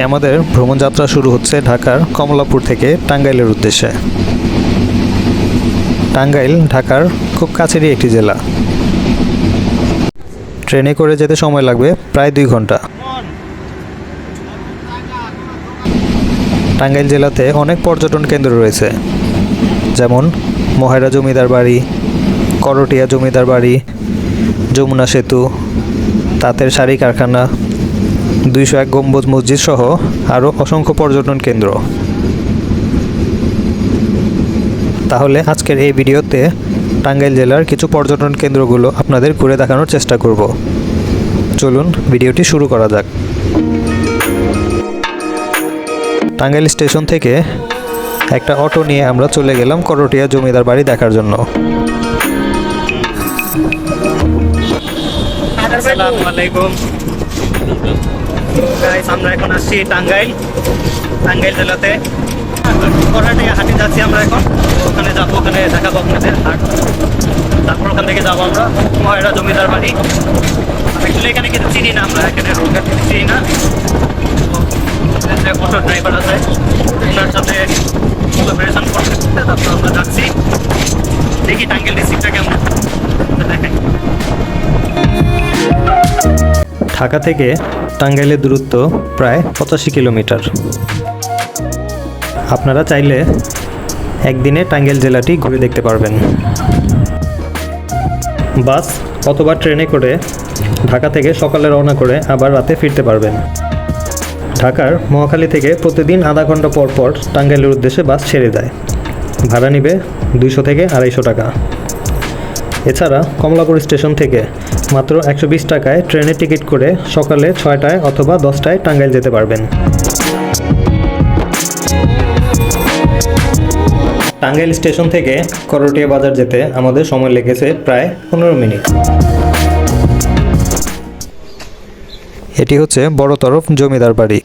আজকে আমাদের ভ্রমণযাত্রা শুরু হচ্ছে ঢাকার কমলাপুর থেকে টাঙ্গাইলের উদ্দেশ্যে। টাঙ্গাইল ঢাকার খুব কাছেরই একটি জেলা। ট্রেনে করে যেতে সময় লাগবে প্রায় দুই ঘণ্টা। টাঙ্গাইল জেলাতে অনেক পর্যটন কেন্দ্র রয়েছে। যেমন মহেরা জমিদার বাড়ি, করটিয়া জমিদার বাড়ি, যমুনা সেতু, তাঁতের শাড়ি কারখানা দুইশো এক গম্বুজ মসজিদ সহ আরও অসংখ্য পর্যটন কেন্দ্র। তাহলে আজকের এই ভিডিওতে টাঙ্গাইল জেলার কিছু পর্যটন কেন্দ্রগুলো আপনাদের ঘুরে দেখানোর চেষ্টা করব। চলুন ভিডিওটি শুরু করা যাক। টাঙ্গাইল স্টেশন থেকে একটা অটো নিয়ে আমরা চলে গেলাম করটিয়া জমিদার বাড়ি দেখার জন্য। আসসালামু আলাইকুম। আমরা এখন আসছি টাঙ্গাইল। টাঙ্গাইল জেলাতে। করাটে হাঁটি যাচ্ছি আমরা এখন। ওখানে যাব, ওখানে দেখাবো আপনাদের। আর তারপর ওখান থেকে যাব আমরা। ময়রা জমিদার বাড়ি। অ্যাকচুয়ালি এখানে কিছু চিনি না আমরা, এখানে রোডঘাট কিছু চিনি না। অটো ড্রাইভার আছে। ওনার সাথে কোলাবোরেশন করতে তারপর আমরা যাচ্ছি। দেখি টাঙ্গাইল ডিস্ট্রিক্টটা কেমন। দেখাই ঢাকা থেকে টাঙ্গাইলের দূরত্ব প্রায় পঁচাশি কিলোমিটার। আপনারা চাইলে একদিনে টাঙ্গাইল জেলাটি ঘুরে দেখতে পারবেন। বাস অথবা ট্রেনে করে ঢাকা থেকে সকালে রওনা করে আবার রাতে ফিরতে পারবেন। ঢাকার মহাখালী থেকে প্রতিদিন আধা ঘণ্টা পর পর টাঙ্গাইলের উদ্দেশ্যে বাস ছেড়ে দেয়। ভাড়া নিবে দুইশো থেকে আড়াইশো টাকা। এছাড়া কমলাপুর স্টেশন থেকে মাত্র একশো বিশ টাকায় ট্রেনের টিকিট করে সকালে ছয়টায় অথবা দশটায় টাঙ্গাইল যেতে পারবেন। টাঙ্গাইল স্টেশন থেকে করটিয়া বাজার যেতে আমাদের সময় লেগেছে প্রায় পনেরো মিনিট। এটি হচ্ছে বড় তরফ জমিদার বাড়ি।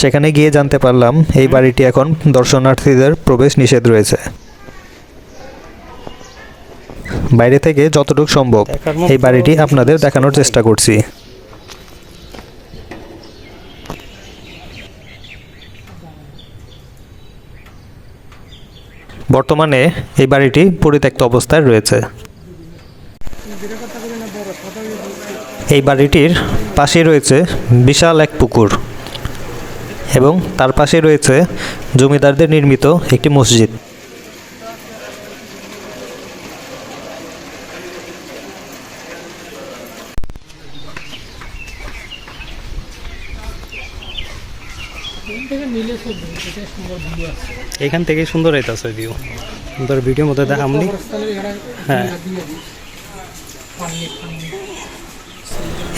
সেখানে গিয়ে জানতে পারলাম এই বাড়িটি এখন দর্শনার্থীদের প্রবেশ নিষেধ রয়েছে। বাইরে থেকে যতটুকু সম্ভব এই বাড়িটি আপনাদের দেখানোর চেষ্টা করছি। বর্তমানে এই বাড়িটি পরিত্যক্ত অবস্থায় রয়েছে। এই বাড়িটির পাশে রয়েছে বিশাল এক পুকুর এবং তার পাশে রয়েছে জমিদারদের নির্মিত একটি মসজিদ। এখান থেকে সুন্দর হইতাছে ভিউ সুন্দর ভিডিও মধ্যে দেখামনি। হ্যাঁ।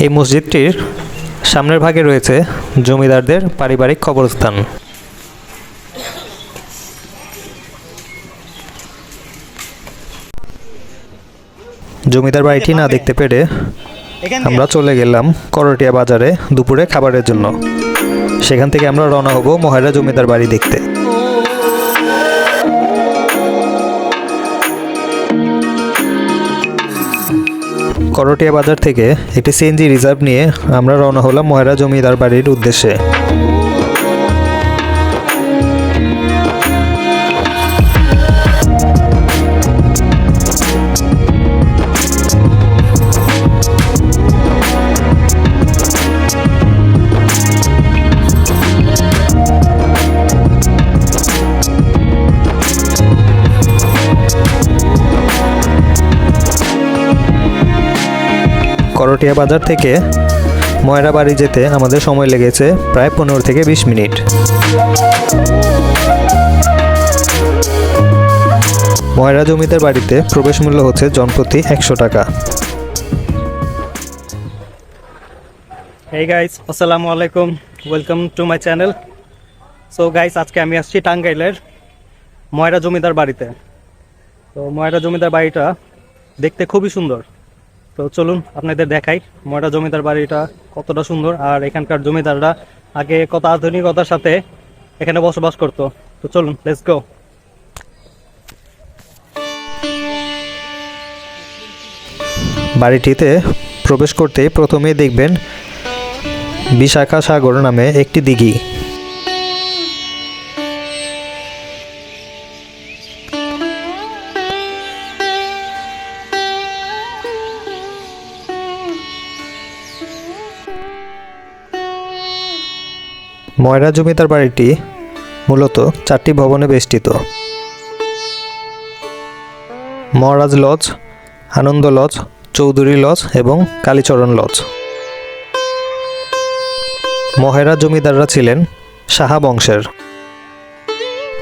এই মসজিদটির সামনের ভাগে রয়েছে জমিদারদের পারিবারিক কবরস্থান। জমিদার বাড়িটি না দেখতে পেরে আমরা চলে গেলাম করটিয়া বাজারে দুপুরে খাবারের জন্য। সেখান থেকে আমরা রওনা হব মহেরা জমিদার বাড়ি দেখতে। করটিয়া বাজার থেকে একটি সিএনজি রিজার্ভ নিয়ে আমরা রওনা হলাম মহেরা জমিদার বাড়ির উদ্দেশ্যে। করটিয়া বাজার থেকে ময়রা বাড়ি যেতে আমাদের সময় লেগেছে প্রায় পনেরো থেকে বিশ মিনিট। ময়রা জমিদার বাড়িতে প্রবেশ মূল্য হচ্ছে জনপ্রতি একশো টাকা। গাইস আসসালামু আলাইকুম। Welcome to my channel so guys আজকে আমি আসছি টাঙ্গাইলের ময়রা জমিদার বাড়িতে। তো ময়রা জমিদার বাড়িটা দেখতে খুবই সুন্দর। তো চলুন আপনাদের দেখাই ময়রা জমিদার বাড়িটা কতটা সুন্দর আর এখানকার জমিদাররা আগে কত আধুনিকতার সাথে এখানে বসবাস করতো। তো চলুন লেটস গো বাড়িটিতে প্রবেশ করতেই প্রথমেই দেখবেন বিশাখা সাগর নামে একটি দিঘি। ময়রা জমিদার বাড়িটি মূলত চারটি ভবনে বেষ্টিত। Maharaj lodge, Anand lodge, Chowdhury lodge এবং কালীচরণ লজ। মহেরা জমিদাররা ছিলেন সাহা বংশের।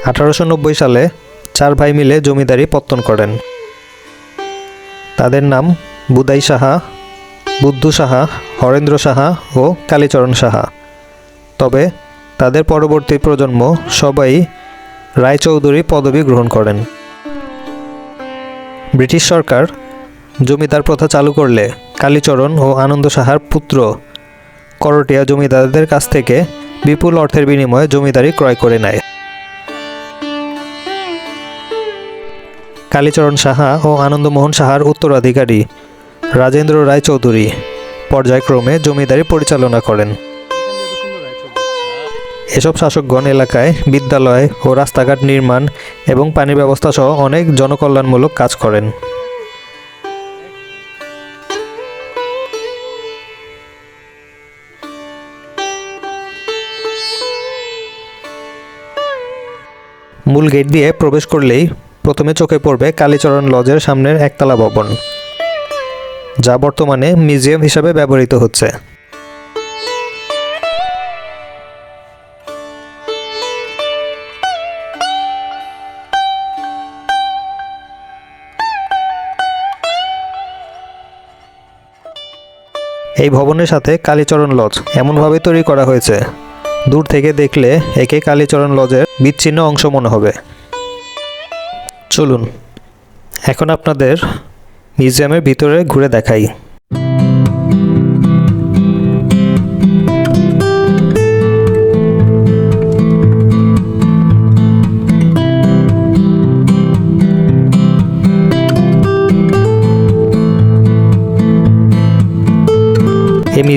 আঠারোশো নব্বই সালে চার ভাই মিলে জমিদারি পত্তন করেন। তাদের নাম বুদাই সাহা, বুদ্ধু সাহা, হরেন্দ্র সাহা ও কালীচরণ সাহা। তবে তাদের পরবর্তী প্রজন্ম সবাই রায়চৌধুরী পদবি গ্রহণ করেন। ব্রিটিশ সরকার জমিদার প্রথা চালু করলে কালীচরণ ও আনন্দ সাহার পুত্র করটিয়া জমিদারদের কাছ থেকে বিপুল অর্থের বিনিময়ে জমিদারি ক্রয় করে নেয়। কালীচরণ সাহা ও আনন্দমোহন সাহার উত্তরাধিকারী রাজেন্দ্র রায় চৌধুরী পর্যায়ক্রমে জমিদারি পরিচালনা করেন। এসব শাসকগণ এলাকায় বিদ্যালয় ও রাস্তাঘাট নির্মাণ এবং পানির ব্যবস্থা সহ অনেক জনকল্যাণমূলক কাজ করেন। মূল গেট দিয়ে প্রবেশ করলেই প্রথমে চোখে পড়বে কালীচরণ লজের সামনের একতলা ভবন, যা বর্তমানে মিউজিয়াম হিসাবে ব্যবহৃত হচ্ছে। এই ভবনের সাথে কালীচরণ লজ এমনভাবে তৈরি করা হয়েছে। দূর থেকে দেখলে একে কালীচরণ লজের বিচ্ছিন্ন অংশ মনে হবে। চলুন, এখন আপনাদের মিউজিয়ামের ভিতরে ঘুরে দেখাই।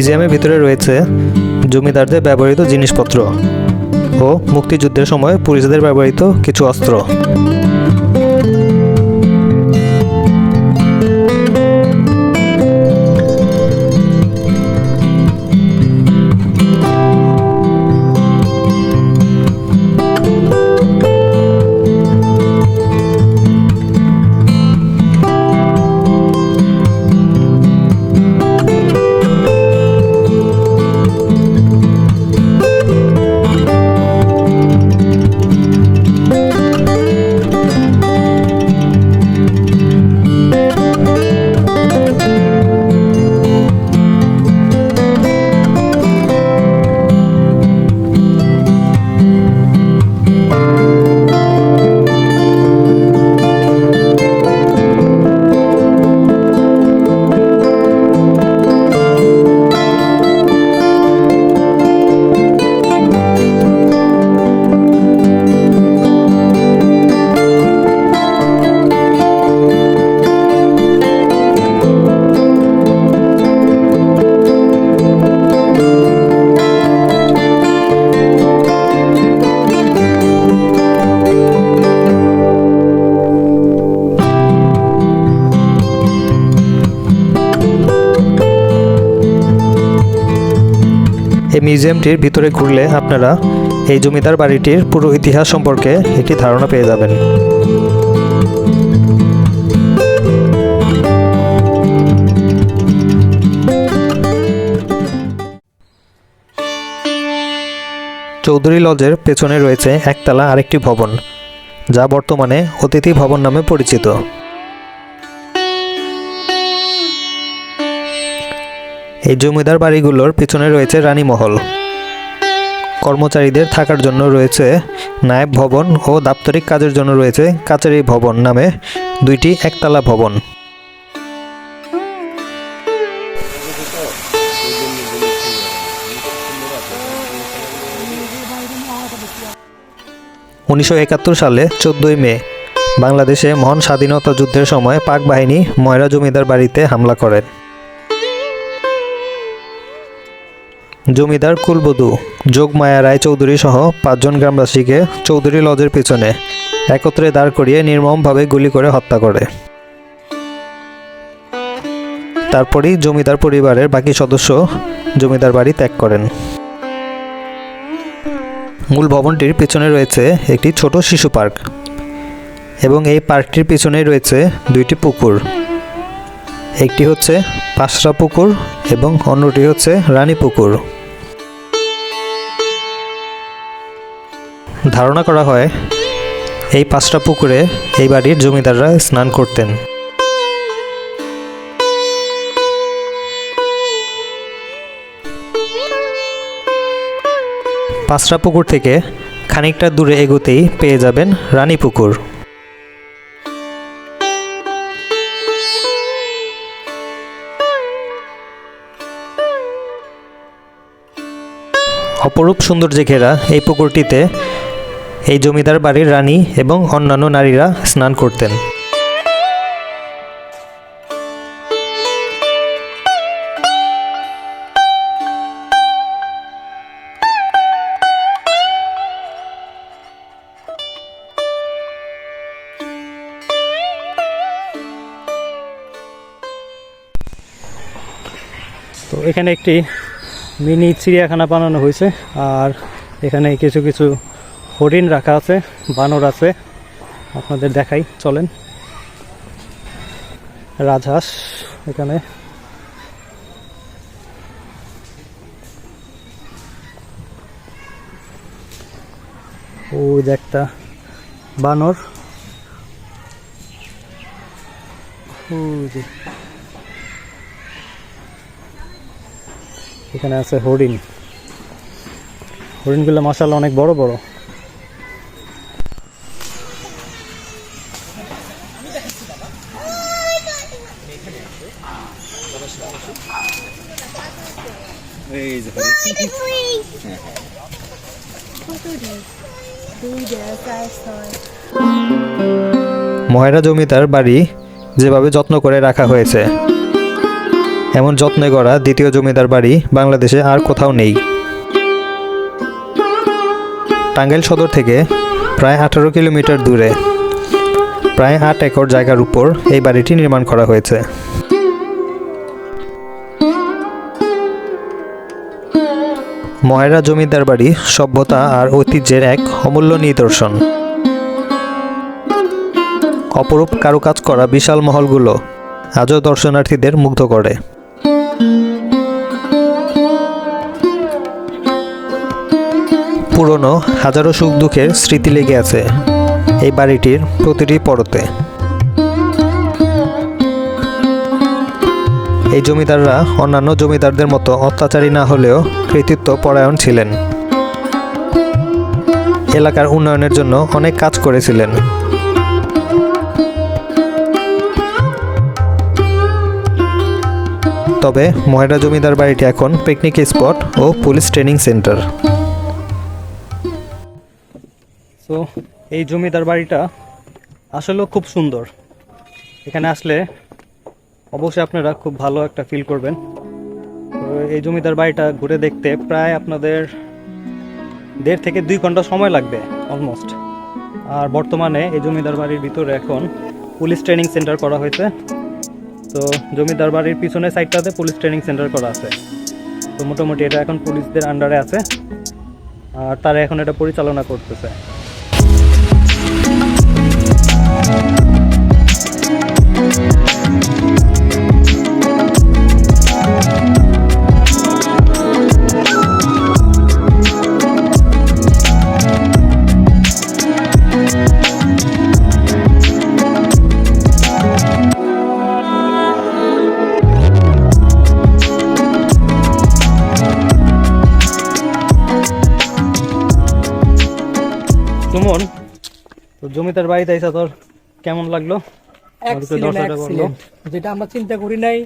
মিউজিয়ামের ভিতরে রয়েছে জমিদারদের ব্যবহৃত জিনিসপত্র ও মুক্তিযুদ্ধের সময় পুলিশদের ব্যবহৃত কিছু অস্ত্র। মিউজিয়ামটির ভিতরে ঘুরলে আপনারা এই জমিদার বাড়িটির পুরো ইতিহাস সম্পর্কে একটি ধারণা পেয়ে যাবেন। চৌধুরী লজের পেছনে রয়েছে একতলা আরেকটি ভবন, যা বর্তমানে অতিথি ভবন নামে পরিচিত। এই জমিদার বাড়িগুলোর পিছনে রয়েছে রানীমহল। কর্মচারীদের থাকার জন্য রয়েছে নায়েব ভবন ও দাপ্তরিক কাজের জন্য রয়েছে কাচারি ভবন নামে দুইটি একতলা ভবন। উনিশশো একাত্তর সালে চোদ্দই মে বাংলাদেশে মহান স্বাধীনতা যুদ্ধের সময় পাক বাহিনী ময়রা জমিদার বাড়িতে হামলা করে। জমিদার কুলবধূ, যোগমায়া রায় চৌধুরী সহ পাঁচজন গ্রামবাসীকে চৌধুরী লজের পিছনে একত্রে দাঁড় করিয়ে নির্মমভাবে গুলি করে হত্যা করে। তারপরই জমিদার পরিবারের বাকি সদস্য জমিদার বাড়ি ত্যাগ করেন। মূল ভবনটির পিছনে রয়েছে একটি ছোট শিশু পার্ক এবং এই পার্কটির পিছনেই রয়েছে দুইটি পুকুর। একটি হচ্ছে পাঁচরা পুকুর এবং অন্যটি হচ্ছে রানী পুকুর। ধারণা করা হয়, এই পাঁচটা পুকুরে এই বাড়ির জমিদাররা স্নান করতেন। পাঁচরা পুকুর থেকে খানিকটা দূরে এগোতেই পেয়ে যাবেন রানী পুকুর। অপরূপ সৌন্দর্যে ঘেরা এই পুকুরটিতে এই জমিদার বাড়ির রানী এবং অন্যান্য নারীরা স্নান করতেন। তো এখানে একটি মিনি চিড়িয়াখানা বানানো হয়েছে, আর এখানে কিছু কিছু হরিণ রাখা আছে, বানর আছে। আপনাদের দেখাই, চলেন। রাজহাঁস এখানে। ওই একটা বানর। এখানে আছে হরিণ। হরিণগুলো মাসাল্লাহ অনেক বড় বড়। ময়রা জমিদার বাড়ি যেভাবে যত্ন করে রাখা হয়েছে, এমন যত্নে করা দ্বিতীয় জমিদার বাড়ি বাংলাদেশে আর কোথাও নেই। টাঙ্গাইল সদর থেকে প্রায় আঠারো কিলোমিটার দূরে, প্রায় আট একর জায়গার উপর এই বাড়িটি নির্মাণ করা হয়েছে। ময়রা জমিদার বাড়ি, সভ্যতা আর ঐতিহ্যের এক অমূল্য নিদর্শন। অপরূপ কারুকাজ করা বিশাল মহলগুলো আজও দর্শনার্থীদের মুগ্ধ করে। পুরনো হাজারো সুখ দুঃখের স্মৃতি লেগে আছে এই বাড়িটির প্রতিটি পরতে। এই জমিদাররা অন্যান্য জমিদারদের মতো অত্যাচারী না হলেও কৃতিত্ব পরায়ণ ছিলেন। এলাকার উন্নয়নের জন্য অনেক কাজ করেছিলেন। তবে ময়রা জমিদার বাড়িটি এখন পিকনিক স্পট ও পুলিশ ট্রেনিং সেন্টার তো এই জমিদার বাড়িটা আসলেও খুব সুন্দর। এখানে আসলে অবশ্যই আপনারা খুব ভালো একটা ফিল করবেন। এই জমিদার বাড়িটা ঘুরে দেখতে প্রায় আপনাদের দেড় থেকে দুই ঘণ্টা সময় লাগবে অলমোস্ট আর বর্তমানে এই জমিদার বাড়ির ভিতরে এখন পুলিশ ট্রেনিং সেন্টার করা হয়েছে। তো জমিদার বাড়ির পিছনে সাইডটাতে পুলিশ ট্রেনিং সেন্টার করা আছে। তো মোটামুটি এটা এখন পুলিশদের আন্ডারে আছে। আর তারা এখন এটা পরিচালনা করতেছে। সুমিতার বাড়িতে আইসা তোর কেমন লাগল? যেটা আমরা চিন্তা করি নাই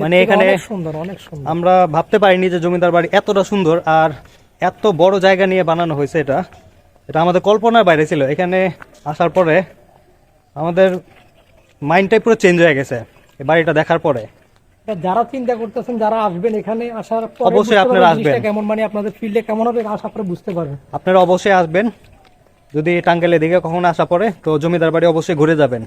মানে এখানে সুন্দর অনেক সুন্দর। আমরা ভাবতে পারিনি যে জমিদার বাড়ি এতটা সুন্দর আর এত বড় জায়গা নিয়ে বানানো হয়েছে এটা। এটা আমাদের কল্পনার বাইরে ছিল। এখানে আসার পরে আমাদের মাইন্ডটাই পুরো চেঞ্জ হয়ে গেছে এই বাড়িটা দেখার পরে। যারা চিন্তা করতেছেন যারা আসবেন এখানে আসার অবশ্যই আপনারা আসবেন। কেমন। মানে আপনাদের ফিল্ডে কেমন হবে আশা করে বুঝতে পারবেন। আপনারা অবশ্যই আসবেন। যদি টাঙ্গাইলের দিকে কখনো আসা পড়ে তো জমিদার বাড়ি অবশ্যই ঘুরে যাবেন।